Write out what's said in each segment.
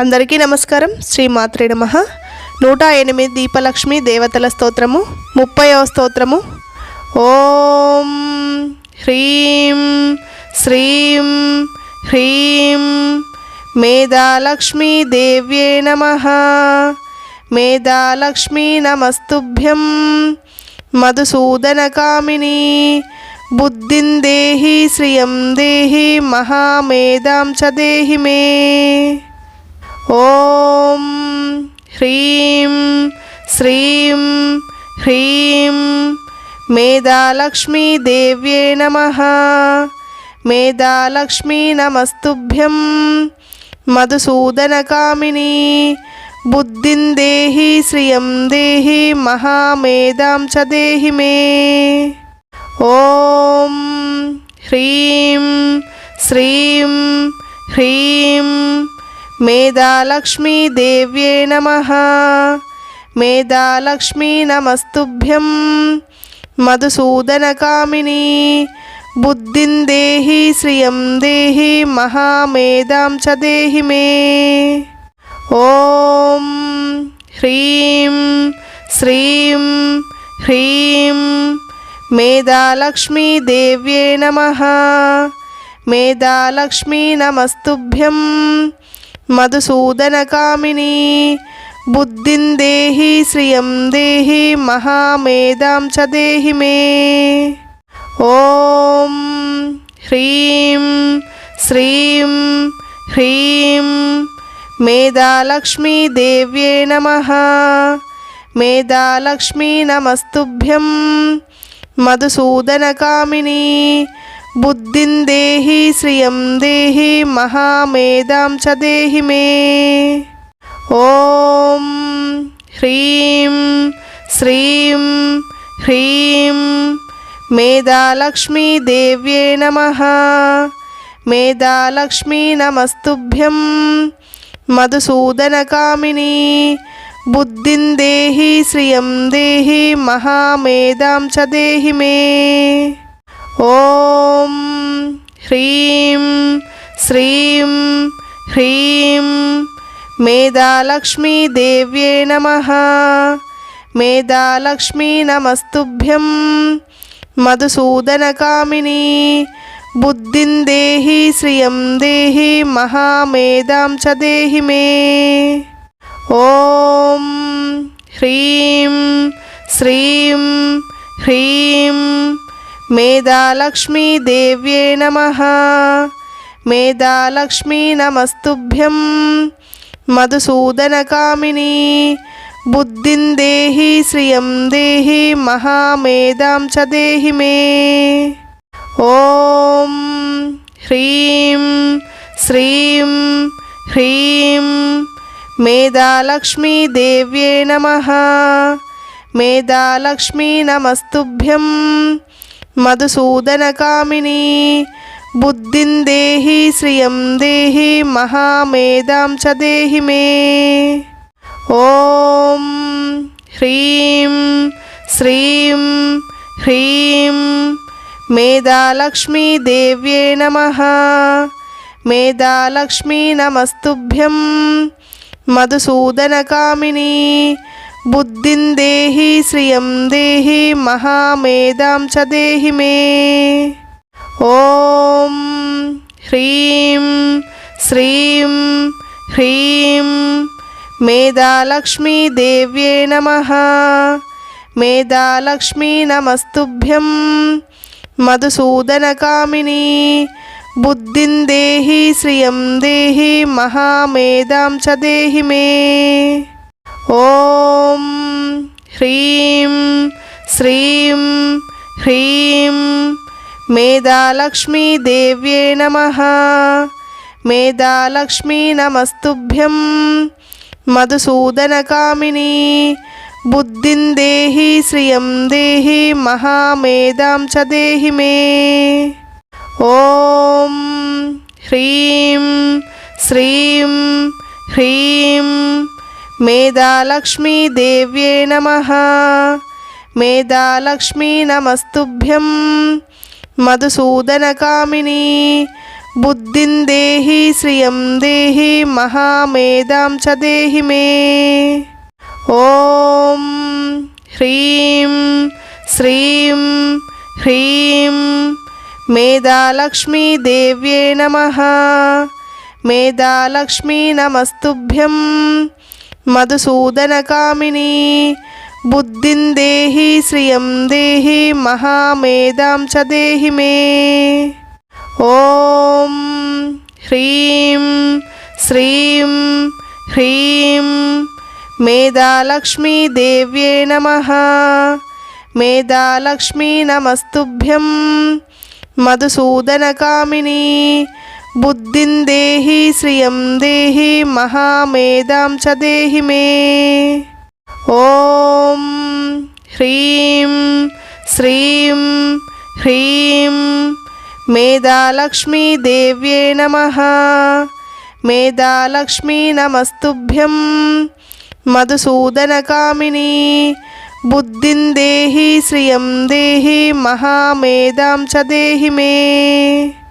అందరికీ నమస్కారం. శ్రీ మాత్రే నమ. నూట ఎనిమిది దీపలక్ష్మి దేవతల స్తోత్రము. ముప్పైవ స్తోత్రము. ఓం హ్రీం శ్రీం హ్రీం మేధాలక్ష్మీ దేవ్యే నమ. మేధాలక్ష్మీ నమస్తుభ్యం మధుసూదనకామిని బుద్ధిం దేహి శ్రియం దేహి మహామేధాం చ దేహి మే. ఓం హ్రీం శ్రీం హ్రీం మేధాలక్ష్మీదేవ్యే నమ. మేధాలక్ష్మీ నమస్తుభ్యం మధుసూదనకామిని. బుద్ధిం దేహి శ్రియం దేహి మహామేధాం చ దేహి మే. ఓం హ్రీం శ్రీం హ్రీం మేధాలక్ష్మీదేవ్యే నమ. మేధాలక్ష్మీ నమస్తుభ్యం మధుసూదనకామిని. బుద్ధిం దేహి శ్రియం దేహి మహామేధాం చ దేహి మే. ఓం హ్రీం శ్రీం హ్రీం. మేధాలక్ష్మీదేవ్యే నమ. మేధాలక్ష్మీ నమస్తుభ్యం మధుసూదనకామిని బుద్ధిం దేహి శ్రియం దేహి మహామేధాం చ దేహి మే ఓం హ్రీం శ్రీం హ్రీం మేధాలక్ష్మీ దేవ్యే నమ మేధాలక్ష్మీ నమస్తుభ్యం మధుసూదనకామిని బుద్ధిం దేహి శ్రియం దేహి మహామేధాం చ దేహి మే. ఓం హ్రీం శ్రీం హ్రీం మేధాలక్ష్మీ దేవ్యే నమ. మేధాలక్ష్మీ నమస్తుభ్యం మధుసూదనకామిని. బుద్ధిం దేహి శ్రియం దేహి మహామేధాం చ దేహి మే. ఓం హ్రీం శ్రీం హ్రీం మేధాలక్ష్మీదేవ్యే నమ. మేధాలక్ష్మీ నమస్తుభ్యం మధుసూదనకామిని. బుద్ధిం దేహి శ్రియం దేహి మహామేధాం చ దేహి మే. ఓం హ్రీం శ్రీం హ్రీం మేధాలక్ష్మీదేవ్యే నమ. మేధాలక్ష్మీ నమస్తుభ్యం మధుసూదనకామిని. బుద్ధిం దేహి శ్రియం దేహి మహామేధాం చ దేహి మే. ఓం హ్రీం శ్రీం హ్రీం. మేధాలక్ష్మీదేవ్యే నమ. మేధాలక్ష్మీ నమస్తుభ్యం మధుసూదనకామిని బుద్ధిం దేహి శ్రియం దేహి మహామేధాం చ దేహి మే. ఓం హ్రీం శ్రీం హ్రీం మేధాలక్ష్మీ దేవ్యే నమ. మేధాలక్ష్మీ నమస్తుభ్యం. మధుసూదనకామిని బుద్ధిం దేహి శ్రియం దేహి మహామేధాం చ దేహి మే. ఓం హ్రీం శ్రీం హ్రీం మేధాలక్ష్మీ దేవ్యే నమ. మేధాలక్ష్మీ నమస్తుభ్యం మధుసూదనకామిని. బుద్ధిం దేహి శ్రియం దేహి మహామేధాం చ దేహి మే. ఓం హ్రీం శ్రీం హ్రీం మేధాలక్ష్మీదేవ్యే నమ. మేధాలక్ష్మీ నమస్తుభ్యం మధుసూదనకామిని. బుద్ధిం దేహి శ్రియం దేహి మహామేధాం చ దేహి మే. ఓం హ్రీం శ్రీం హ్రీం మేధాలక్ష్మీదేవ్యే నమ. మేధాలక్ష్మీ నమస్తుభ్యం మధుసూదనకామిని. బుద్ధిం దేహి శ్రియం దేహి మహామేధాం చ దేహి మే. ఓం హ్రీం శ్రీం హ్రీం. మేధాలక్ష్మీదేవ్యే నమ. మేధాలక్ష్మీ నమస్తుభ్యం మధుసూదనకామిని బుద్ధిం దేహి శ్రియం దేహి మహామేధాం చ దేహి మే. ఓం హ్రీం శ్రీం హ్రీం మేధాలక్ష్మీదేవ్యే నమ. మేధాలక్ష్మీ నమస్తుభ్యం. మధుసూదనకామిని బుద్ధిం దేహి శ్రియం దేహి మహామేధాం చ దేహి మే. ఓం హ్రీం శ్రీం హ్రీం మేధాలక్ష్మీదేవ్యే నమ. మేధాలక్ష్మీ నమస్తుభ్యం మధుసూదనకామిని. బుద్ధిం దేహి శ్రియం దేహి మహామేధాం చ దేహి మే.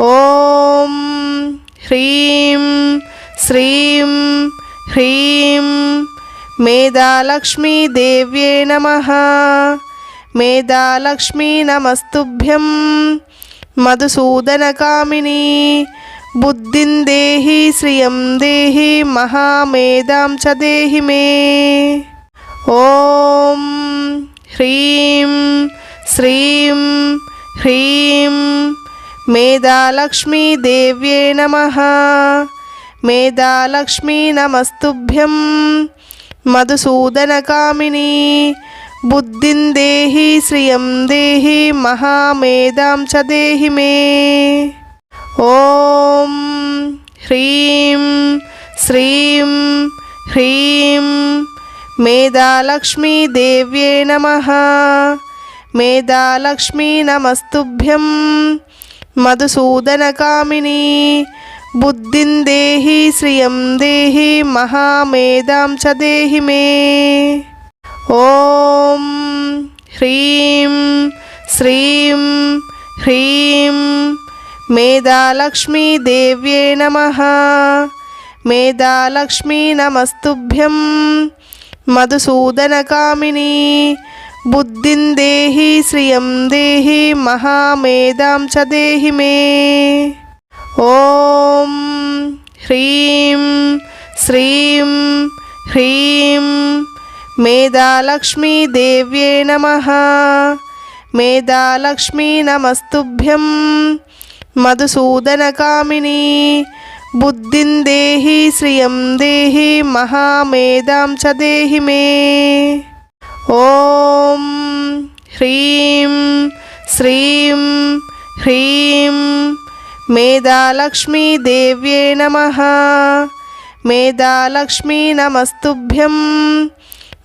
ఓం హ్రీం శ్రీం హ్రీం మేధాలక్ష్మీదేవ్యే నమ. మేధాలక్ష్మీ నమస్తుభ్యం మధుసూదనకామిని. బుద్ధిం దేహి శ్రియం దేహి మహామేధాం చ దేహి మే. ఓం హ్రీం శ్రీం హ్రీం మేధాలక్ష్మీదేవ్యే నమ. మేధాలక్ష్మీ నమస్తుభ్యం మధుసూదనకామిని. బుద్ధిం దేహి శ్రియం దేహి మహామేధాం చ దేహి మే. ఓం హ్రీం శ్రీం హ్రీం. మేధాలక్ష్మీదేవ్యే నమ. మేధాలక్ష్మీ నమస్తుభ్యం మధుసూదనకామిని బుద్ధిం దేహి శ్రియం దేహి మహామేధాం చ దేహి మే. ఓం హ్రీం శ్రీం హ్రీం మేధాలక్ష్మీదేవ్యే నమ. మేధాలక్ష్మీ నమస్తుభ్యం. మధుసూదనకామిని బుద్ధిం దేహి శ్రియం దేహి మహామేధాం చ దేహి మే. ఓం హ్రీం శ్రీం హ్రీం మేధాలక్ష్మీదేవ్యే నమ. మేధాలక్ష్మీ నమస్తుభ్యం మధుసూదనకామిని. బుద్ధిం దేహి శ్రియం దేహి మహామేధాం చ దేహి మే. ఓం హ్రీం శ్రీం హ్రీం మేధాలక్ష్మీదేవ్యే నమ. మేధాలక్ష్మీ నమస్తుభ్యం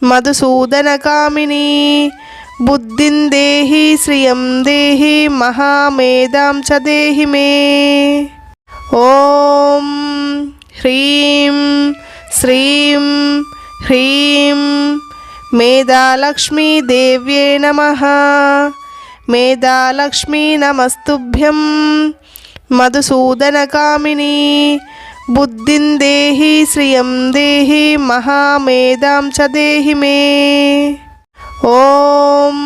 మధుసూదనకామిని. బుద్ధిం దేహి శ్రియం దేహి మహామేధాం చ దేహి మే. ఓం హ్రీం శ్రీం హ్రీం మేధాలక్ష్మీదేవ్యే నమ. మేధాలక్ష్మీ నమస్తుభ్యం మధుసూదనకామిని. బుద్ధిం దేహి శ్రియం దేహి మహామేధాం చ దేహి మే. ఓం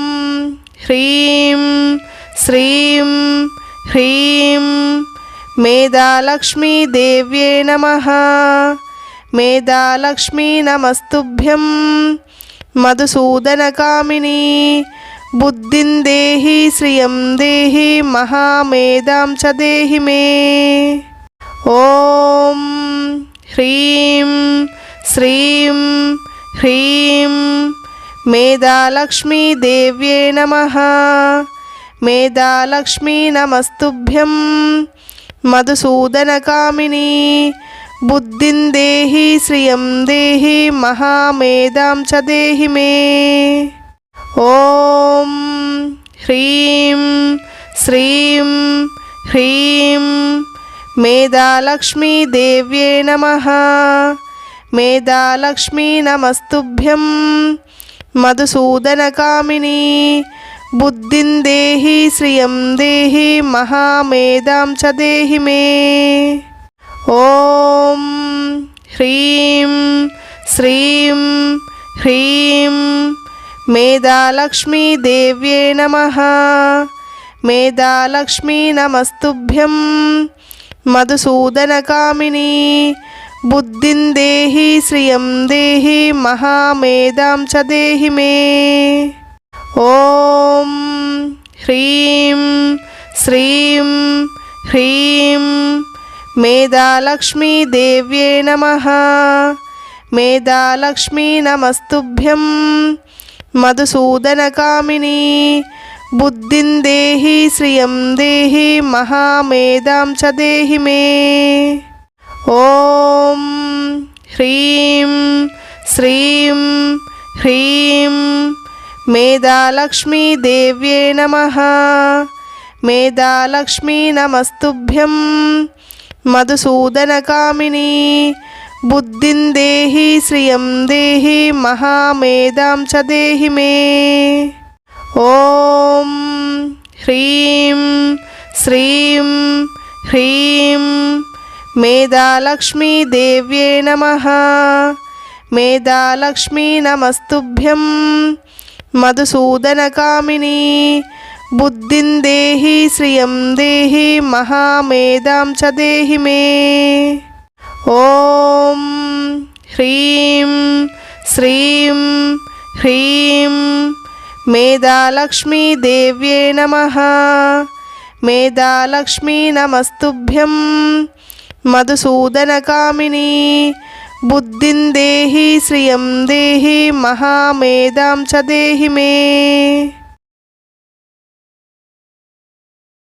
హ్రీం శ్రీం హ్రీం. మేధాలక్ష్మీదేవ్యే నమ. మేధాలక్ష్మీ నమస్తుభ్యం మధుసూదనకామిని బుద్ధిం దేహి శ్రియం దేహి మహామేధాం చ దేహి మే. ఓం హ్రీం శ్రీం హ్రీం మేధాలక్ష్మీదేవ్యే నమ. మేధాలక్ష్మీ నమస్తుభ్యం. మధుసూదనకామిని బుద్ధిం దేహి శ్రియం దేహి మహామేధాం చ దేహి మే. ఓం హ్రీం శ్రీం హ్రీం మేధాలక్ష్మీదేవ్యే నమ. మేధాలక్ష్మీ నమస్తుభ్యం మధుసూదనకామిని. బుద్ధిం దేహి శ్రియం దేహి మహామేధాం చ దేహి మే. ఓం హ్రీం శ్రీం హ్రీం మేధాలక్ష్మీదేవ్యే నమ. మేధాలక్ష్మీ నమస్తుభ్యం మధుసూదనకామిని. బుద్ధిం దేహి శ్రియం దేహి మహామేధాం చ దేహి మే. ఓం హ్రీం శ్రీం హ్రీం మేధాలక్ష్మీదేవ్యే నమ. మేధాలక్ష్మీ నమస్తుభ్యం మధుసూదనకామిని. బుద్ధిం దేహి శ్రియం దేహి మహామేధాం చ దేహి మే. ఓం హ్రీం శ్రీం హ్రీం. మేధాలక్ష్మీదేవ్యే నమ. మేధాలక్ష్మీ నమస్తుభ్యం మధుసూదనకామిని బుద్ధిం దేహి శ్రియం దేహి మహామేధాం చ దేహి మే. ఓం హ్రీం శ్రీం హ్రీం మేధాలక్ష్మీదేవ్యే నమ. మేధాలక్ష్మీ నమస్తుభ్యం. మధుసూదనకామిని బుద్ధిం దేహి శ్రియం దేహి మహామేధాం చ దేహి మే. ఓం హ్రీం శ్రీం హ్రీం మేధాలక్ష్మీదేవ్యే నమ. మేధాలక్ష్మీ నమస్తుభ్యం మధుసూదనకామిని. బుద్ధిం దేహి శ్రియం దేహి మహామేధాం చ దేహి మే.